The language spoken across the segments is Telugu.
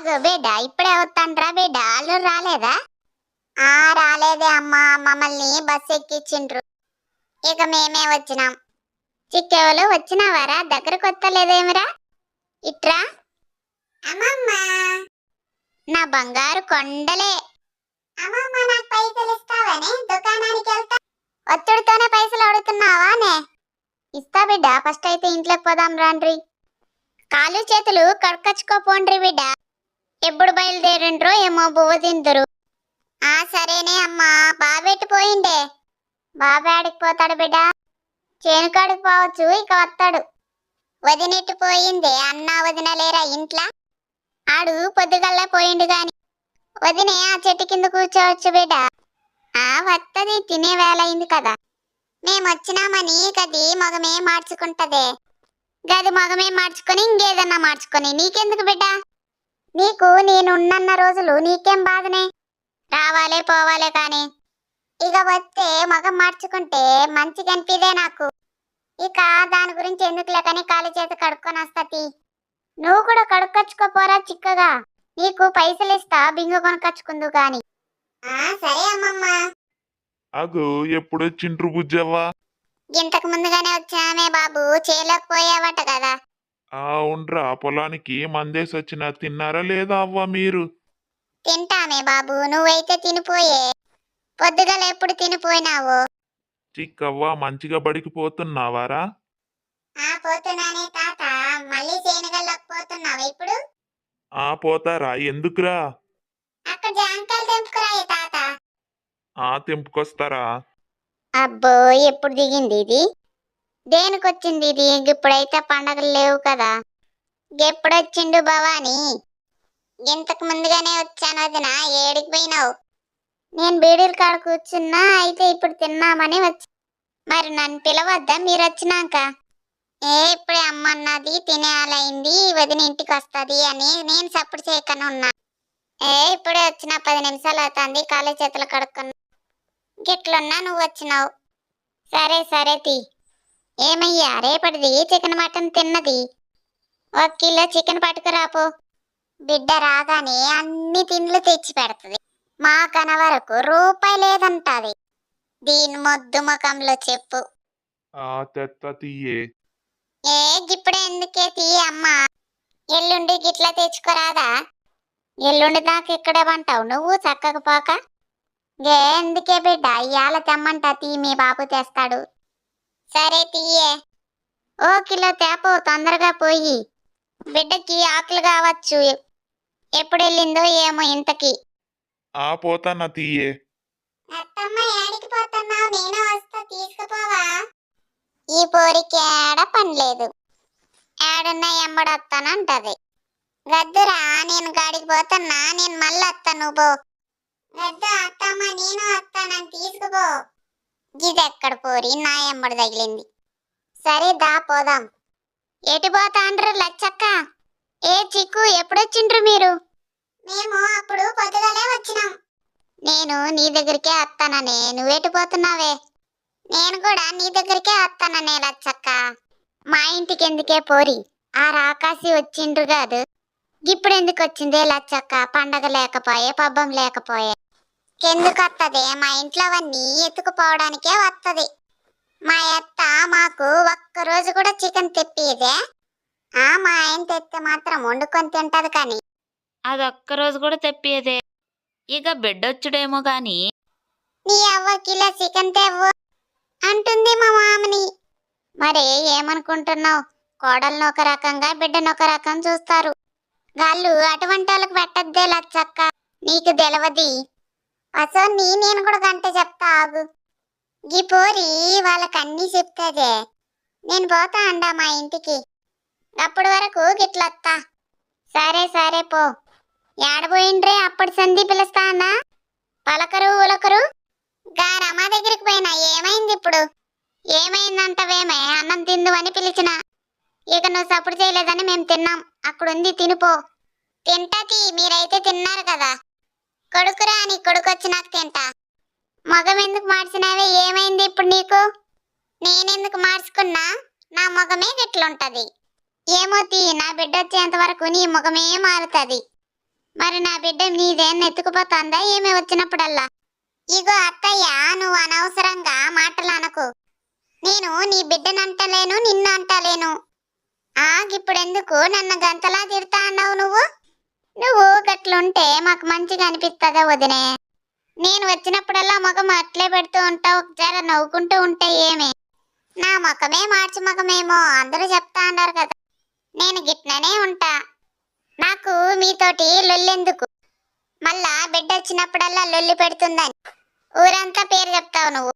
ఆగు బిడ్డ ఇప్పుడే వస్తాండ్రా బిడ్డ. వాళ్ళు రాలేదా? ఆ రాలేదే అమ్మా. మమ్మల్ని బస్సు ఎక్కించిండ్రు. ఇక మేమే వచ్చినాం. చిక్కేవాళ్ళు వచ్చినావారా దగ్గరకు వస్తలేదేమిరా ఇట్రా. అమ్మమ్మ. నా బంగారు కొండలే. అమ్మమ్మ నాకు పైసలు ఇస్తావనే? దుకాణానికి వెళ్తా. ఒత్తుడితోనే పైసలు అడుగుతున్నావానే? ఇస్తా బిడ్డ ఫస్ట్ అయితే ఇంట్లోకి పోదాం రాండ్రి. కాలు చేతులు కడకచ్చుకోపోండ్రి బిడ్డ. ఎప్పుడు బయలుదేరిండ్రో ఏమో బువ్వ తిందరు. ఆ సరేనే అమ్మా బాబెట్టి పోయిండే బాబాడికి పోతాడు బిడ్డ. చేనుకాడికి పోవచ్చు ఇక వస్తాడు. వదినెట్టు పోయిందే అన్నా వదినలేరా ఇంట్లో? ఆడు పొద్దుగల్లా పోయిండు గాని. వదినే ఆ చెట్టు కింద కూర్చోవచ్చు బిడ్డ. ఆ వత్తది తినే వేళ అయింది కదా. మేమొచ్చినామని గది మగమే మార్చుకుంటదే. గది మగమే మార్చుకొని ఇంకేదన్నా మార్చుకొని. నీకెందుకు బిడ్డ? నీకు నేనున్నన్న రోజులు నీకేం బాధనే? రావాలే పోవాలే కాని. ఇక వస్తే మగం మార్చుకుంటే మంచిగా అనిపిదే నాకు. ఇక దాని గురించి ఎందుకు లేకని కాలు చేతి కడుక్కొని వస్తతి నువ్వు కూడా కడుక్కొచ్చుకోపోరా చిక్కగా. నీకు పైసలు ఇస్తా బింగు కొనకచ్చుకుందు గాని సరే అమ్మమ్మ. అగు ఎప్పుడొచ్చిండ్రు బుజ్జవ్వా? ఇంతకు ముందుగానే వచ్చామే బాబు చేలోకి పోయావట కదా. ఆ ఉండ్రా పొలానికి మందేసి వచ్చిన తిన్నారా లేదా అవ్వ మీరు? తింటామే బాబు నువ్వైతే తినిపోయే. పొద్దుగల ఎప్పుడు తినిపోయినావు. చిక్కవ్వ మంచిగా బడికి పోతున్నావారా? ఆ పోతున్నానే తాత. మళ్ళీ సేనగల్లోకి పోతున్నావు ఇప్పుడు? ఆ పోతారా ఎందుకురా? అక్కడ జాంకాయలు తెంపుకురాయి తాత. ఆ తెంపుకొస్తారా? అబ్బో ఎప్పుడు దిగింది ఇది? దేనికొచ్చింది ఇది? ఇప్పుడైతే పండగలు లేవు కదా. ఎప్పుడొచ్చిండు భవాని? ఇంతకు ముందుగానే వచ్చాను వదిన. ఏడికి పోయినావు? నేను బీడీలు కాడ కూర్చున్నా అయితే ఇప్పుడు తిన్నామని వచ్చి. మరి నన్ను పిలవద్దా? మీరు వచ్చినాక. ఏ ఇప్పుడే అమ్మన్నది తినేయాలైంది వదిన ఇంటికి వస్తుంది అని నేను సప్పుడు చేయకనే ఉన్నా. ఏ ఇప్పుడే వచ్చిన పది నిమిషాలు అవుతుంది కాళ్ళ చేతులు కడుక్కున్నా. గిట్లున్నా నువ్వు వచ్చినావు. సరే సరే తీ. ఏమయ్యా రేపటిది చికెన్ మటన్ తిన్నది. ఒక కిలో చికెన్ పట్టుకురాపో. బిడ్డ రాగానే అన్ని తిండ్లు తెచ్చి పెడుతుంది. మా కన వరకు రూపాయి లేదంటాది. దీని మొద్దు ముఖంలో చెప్పు. తీయే. ఏ గిప్పుడే ఎందుకే తీ అమ్మా? ఎల్లుండి గిట్లా తెచ్చుకోరాదా? ఎల్లుండి దాకా ఇక్కడే పంటావు నువ్వు చక్కగా పోక గే ఎందుకే బిడ్డ? ఇవాళ తెమ్మంటా తీ మీ బాబు తెస్తాడు. సరే తీయే. ఓ కిలో తేపో తొందరగా పోయి. బిడ్డకి ఆకులు కావచ్చు. ఎప్పుడు వెళ్ళిందో ఏమో ఇంతకి. ఆ పోతానా తీయే. అత్తమ్మ ఏడికి పోతున్నావు? నేను వస్తా తీసుకుపోవా? ఈ పోరికి ఏడ పనిలేదు ఏడున్నా ఎంబడొస్తానంటది గద్దురా నేను గాడికి పోతున్నా. నేను మళ్ళీ వస్తాను పో. గద్దు అత్తమ్మ నేను వస్తానని తీసుకుపో. గిది ఎక్కడ పోరి? నా ఎంబడి తగిలింది. సరే దా పోదాం. ఎటు పోతాండ్రు లచ్చక్క? ఏ చిక్కు ఎప్పుడొచ్చిండ్రు మీరు? మేము అప్పుడు పొద్దుగాలే వచ్చినాం. నేను నీ దగ్గరికే వస్తాననే నువ్వేటి పోతున్నావే? నేను కూడా నీ దగ్గరికే వస్తాననే లచ్చక్క. మా ఇంటికి ఎందుకే పోరి? ఆ రాకాసి వచ్చిండ్రు కాదు. ఇప్పుడు ఎందుకు వచ్చిందే లచ్చక్క? పండగ లేకపోయే పబ్బం లేకపోయే. ఎందుకు మా ఇంట్లో అవన్నీ ఎత్తుకుపోవడానికే వత్తది. మా అత్త మాకు ఒక్క రోజు కూడా చికెన్ తెప్పియదే ఆ మా ఆయన తెస్తే మాత్రం వండుకొని తింటది కానీ. అది ఒక్క రోజు కూడా తెప్పియదే ఇక బిడ్డొచ్చుడేమో గాని. నీ అవ్వ కిలో చికెన్ తేవ్వు అంటుంది మా మామని. మరి ఏమనుకుంటున్నావు? కోడలను ఒక రకంగా బిడ్డను ఒక రకం చూస్తారు. గాళ్ళు అటువంటి వాళ్ళకి పెట్టద్దే లచ్చక్క. నీకు తెలవది. అసలు నేను కూడా గంట చెప్తా ఆగు. గీ పోరి వాళ్ళకన్నీ చెప్తాదే. నేను పోతా అండా మా ఇంటికి. అప్పటి వరకు గిట్లొత్తా. సరే సరే పో. ఏడబోయిండ్రే అప్పటి సంధి పిలుస్తా అన్నా. పలకరు ఉలకరు. గా రమా దగ్గరికి పోయినా ఏమైంది ఇప్పుడు? ఏమైందంటవేమే అన్నం తిందు అని పిలిచిన. ఇక నువ్వు సపోర్ట్ చేయలేదని మేము తిన్నాం. అక్కడుంది తినిపో. తింటాతి మీరైతే తిన్నారు కదా. కొడుకురా నీ కొడుకు వచ్చి తింటా. మగం ఎందుకు మార్చినావే? ఏమైంది ఇప్పుడు నీకు? నేనెందుకు మార్చుకున్నా? నా మొగమే గిట్లుంటది. ఏమో తీ నా బిడ్డ వచ్చేంత వరకు నీ ముఖమే మారుతుంది. మరి నా బిడ్డ నీదేం ఎత్తుకుపోతుందా? ఏమి వచ్చినప్పుడల్లా? ఇగో అత్తయ్య నువ్వు అనవసరంగా మాటలు అనకు. నేను నీ బిడ్డనంటలేను నిన్ను అంటలేను ఆగిప్పుడెందుకు నన్ను గంతలా తిడతా అన్నావు నువ్వు? నువ్వు గట్లుంటే మాకు మంచిగా అనిపిస్తుందా వదినే? నేను వచ్చినప్పుడల్లా ముఖం అట్లే పెడుతూ ఉంటావు జర నవ్వుకుంటూ ఉంటే ఏమి? నా ముఖమే మార్చి ముఖమేమో అందరూ చెప్తా అన్నారు కదా. నేను గిట్లనే ఉంటా. నాకు మీతోటి లొల్లెందుకు? మళ్ళా బిడ్డ వచ్చినప్పుడల్లా లొల్లి పెడుతుందని. ఊరంతా పేరు చెప్తావు నువ్వు.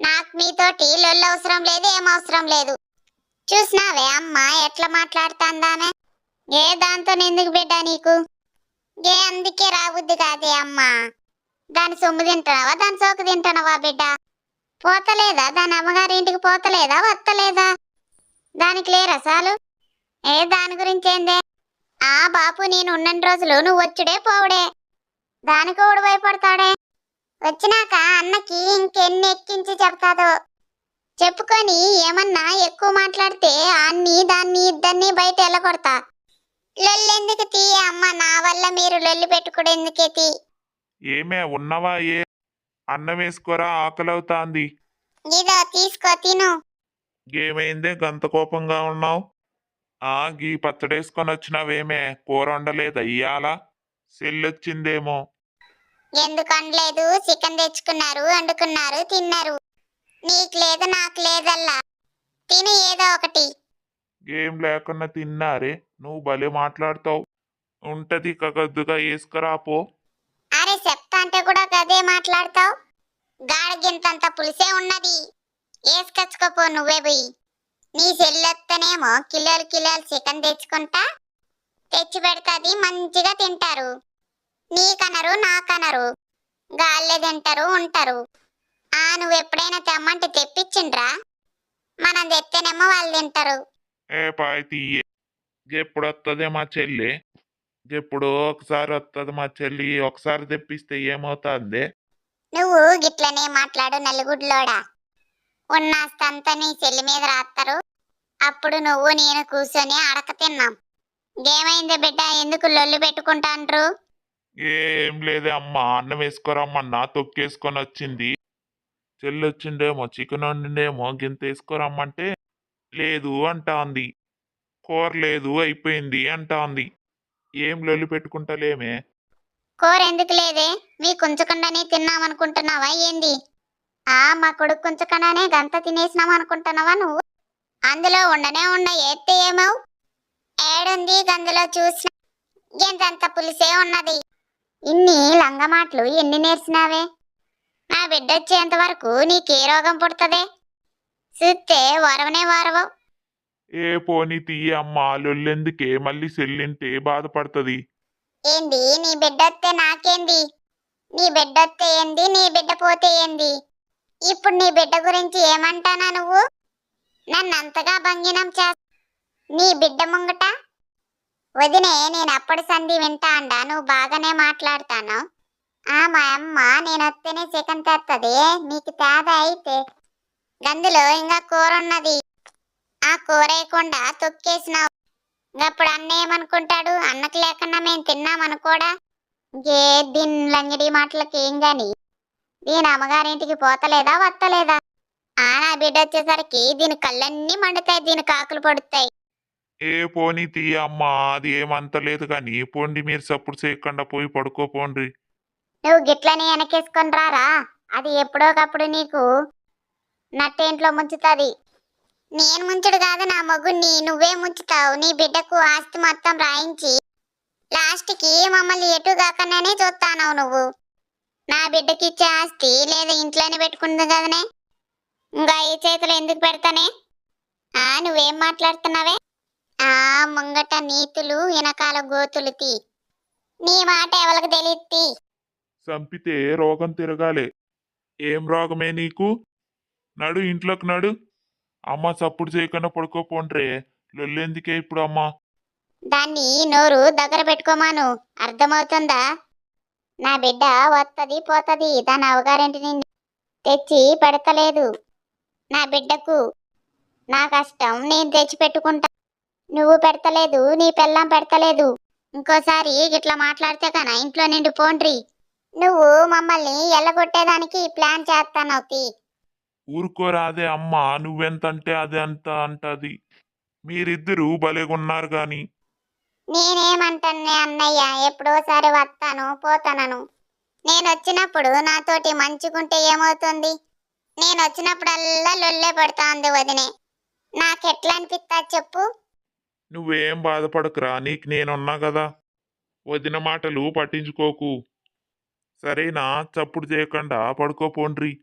నాకు మీతోటి లొల్లు అవసరం లేదు ఏం అవసరం లేదు. చూసినావే అమ్మ ఎట్లా మాట్లాడుతుందామే? ఏ దాంతో ఎందుకు బిడ్డ నీకు? ఏ అందుకే రాబుద్ది కాదే అమ్మా. దాని సొమ్ము తింటున్నావా? దాని సోకు తింటున్నావా బిడ్డ? పోతలేదా? దాని అమ్మగారి ఇంటికి పోతలేదా? వత్తలేదా దానికి లేరా చాలు ఏ దాని గురించి ఏందే ఆ బాపు నేను ఉన్నన్ని రోజులు నువ్వు వచ్చుడే పోవుడే. దానికి ఓడి భయపడతాడే. వచ్చినాక అన్నకి ఇంకెన్ని ఎక్కించి చెప్తాదో. చెప్పుకొని ఏమన్నా ఎక్కువ మాట్లాడితే అన్ని దాన్ని ఇద్దరిని బయట వెళ్ళగొడతా లొల్లెందుకు తీ అమ్మ? నా వల్ల మీరు లొల్లి పెట్టుకోడు ఎందుకే తీ? ఏమే ఉన్నవా ఏ? అన్నం వేసుకోరా? ఆకలవుతాంది. ఇదో తీసుకో తిను. ఏమైందే గంత కోపంగా ఉన్నావు? ఆ గీ పచ్చడేసుకొని వచ్చినావేమే? కూర వండలేదు ఇయ్యాలా? సెల్లొచ్చిందేమో. ఎందుకు అనలేదు చికెన్ తెచ్చుకున్నారు వండుకున్నారు తిన్నారు. నీకు లేదు నాకు లేదల్లా. తిని ఏదో ఒకటి. ఏం లేకుండా తిన్నారే. నువ్వు భలే మాట్లాడతావు. ఉంటది కగద్దుగా వేసుకురా పో. అరే చెప్తా అంటే కూడా గదే మాట్లాడతావు? గాడిగింతంత పులిసే ఉన్నది. వేసుకొచ్చుకోపో నువ్వే పోయి. నీ చెల్లెత్తనేమో కిలోలు కిలోలు చికెన్ తెచ్చుకుంటా. తెచ్చి పెడతాది మంచిగా తింటారు. నీకనరు నాకనరు. గాళ్ళే తింటారు ఉంటారు. ఆ నువ్వు ఎప్పుడైనా తెమ్మంటే తెప్పించిండ్రా? మనం తెత్తేనేమో వాళ్ళు తింటారు. ఏ పాయి తీయే ఎప్పుడు వస్తుంది మా చెల్లి? ఎప్పుడు ఒకసారి వస్తుంది మా చెల్లి ఒకసారి తెప్పిస్తే ఏమవుతుంది? నువ్వు గిట్లనే మాట్లాడు నలుగుడ్లోడా? ఉన్నాస్తంతా నీ చెల్లి మీద రాస్తారు అప్పుడు నువ్వు నేను కూర్చొని అడక తిన్నాం. ఏమైంది బిడ్డ? ఎందుకు లొల్లి పెట్టుకుంటాండ్రు? ఏం లేదే అమ్మ అన్నం వేసుకోరమ్మన్నా తొక్కేసుకొని వచ్చింది చెల్లి వచ్చిండేమో చికెన్ వండిండేమో గింత వేసుకోరమ్మంటే లేదు అంటాంది. కోరలేదు అయిపోయింది అంటాంది. ఏం లొల్లి పెట్టుకుంటలేమే? కూర ఎందుకు లేదే? మీ కుంచకుండానే తిన్నామనుకుంటున్నావా ఏంది? ఆ మా కొడుకు కుంచకుండానే గంత తినేసినాం అనుకుంటున్నావా నువ్వు? అందులో ఉండనే ఉండ ఏత్తే ఏమవు? ఏడుంది గందులో చూసిన? ఎంతంత పులిసే ఉన్నది? ఇన్ని లంగమాటలు ఎన్ని నేర్చినావే? నా బిడ్డ వచ్చేంత వరకు నీకే రోగం పుడుతుందే? చూస్తే వరవనే వరవవు. ఏ పోనీ తీయ అమ్మ లొల్లెందుకే మళ్ళీ సెల్లింటే బాధపడుతుంది. ఏంది నీ బిడ్డొత్తే నాకేంది? నీ బిడ్డొత్తే ఏంది నీ బిడ్డ పోతే ఏంది? ఇప్పుడు నీ బిడ్డ గురించి ఏమంటానా నువ్వు? నన్ను అంతగా భంగినం చే నీ బిడ్డ ముంగట? వదినే నేను అప్పటి సంధి వింటా అండా నువ్వు బాగానే మాట్లాడతాను ఆ మా అమ్మ నేను వస్తేనే చికెన్ తెత్తది నీకు తేద అయితే? గందులో ఇంకా కూర ఉన్నది ఆ కూర వేయకుండా తొక్కేసినావు. అప్పుడు అన్న ఏమనుకుంటాడు? అన్నకు లేకుండా మేము తిన్నామనుకోడా ఏ దీని లంగిడి మాటలకి ఏం గాని. దీని అమ్మగారింటికి పోతలేదా వత్తలేదా? ఆ నా బిడ్డ వచ్చేసరికి దీని కళ్ళన్నీ మండుతాయి దీని కాకులు పడుతాయి. ఏ పోనీ తీయ అమ్మ అది ఏమంత లేదు కానీ పోండి మీరు సప్పుడు చేయకుండా పోయి పడుకోపోండ్రి నువ్వు గిట్లని వెనకేసుకొని రారా? అది ఎప్పుడోకప్పుడు నీకు నట్టేంట్లో ముంచుతుంది. నేను ముంచుడు కాదు నా మొగుడిని నువ్వే ముంచుతావు. నీ బిడ్డకు ఆస్తి మొత్తం రాయించి లాస్ట్కి మమ్మల్ని ఎటు కాకుండానే చూస్తానవు నువ్వు. నా బిడ్డకి ఇచ్చే ఆస్తి లేదా ఇంట్లోనే పెట్టుకుంది కదనే? ఇంకా ఈ చేతులు ఎందుకు పెడతానే? ఆ నువ్వేం మాట్లాడుతున్నావే? ఆ ముంగట నీతులు వెనకాల గోతులు తీ. నీ మాట ఎవరికి తెలియత్తి చంపితే రోగం తిరగాలి. ఏం రోగమే నీకు? నడు ఇంట్లోకి నడు. అమ్మ సప్పుడు చేయకుండా పడుకోపోండ్రే. లొల్లెందుకే ఇప్పుడు అమ్మా? దాన్ని నోరు దగ్గర పెట్టుకోమాను. అర్థమవుతుందా? నా బిడ్డ వత్తది పోతది. దాని అవగారింటి తెచ్చి పెడతలేదు. నా బిడ్డకు నా కష్టం నేను తెచ్చి పెట్టుకుంటా నువ్వు పెడతలేదు నీ పెళ్ళం పెడతలేదు. ఇంకోసారి ఇట్లా మాట్లాడితే కన ఇంట్లో నుండి పోండ్రి. నువ్వు మమ్మల్ని ఎల్లగొట్టేదానికి ప్లాన్ చేస్తానవుతీ ఊరుకోరాదే అమ్మ నువ్వెంతంటే అదే అంత అంటది. మీరిద్దరూ భలేగున్నారు గాని. నేనేమంటానే అన్నయ్య ఎప్పుడోసారి వస్తాను పోతానను. నేను వచ్చినప్పుడు నాతోటి మంచుకుంటే ఏమవుతుంది? నేను వచ్చినప్పుడల్లా లొల్లే పడుతోంది వదినే. నాకెట్లా అనిపిస్తా చెప్పు? నువ్వేం బాధపడకురా నీకు నేనున్నా కదా వదిన మాటలు పట్టించుకోకు. సరేనా చప్పుడు చేయకుండా పడుకోపోండ్రి.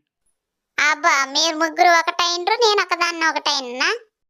అబ్బా మీరు ముగ్గురు ఒకటైండ్రు నేను ఒకదాన్ని ఒకటైనా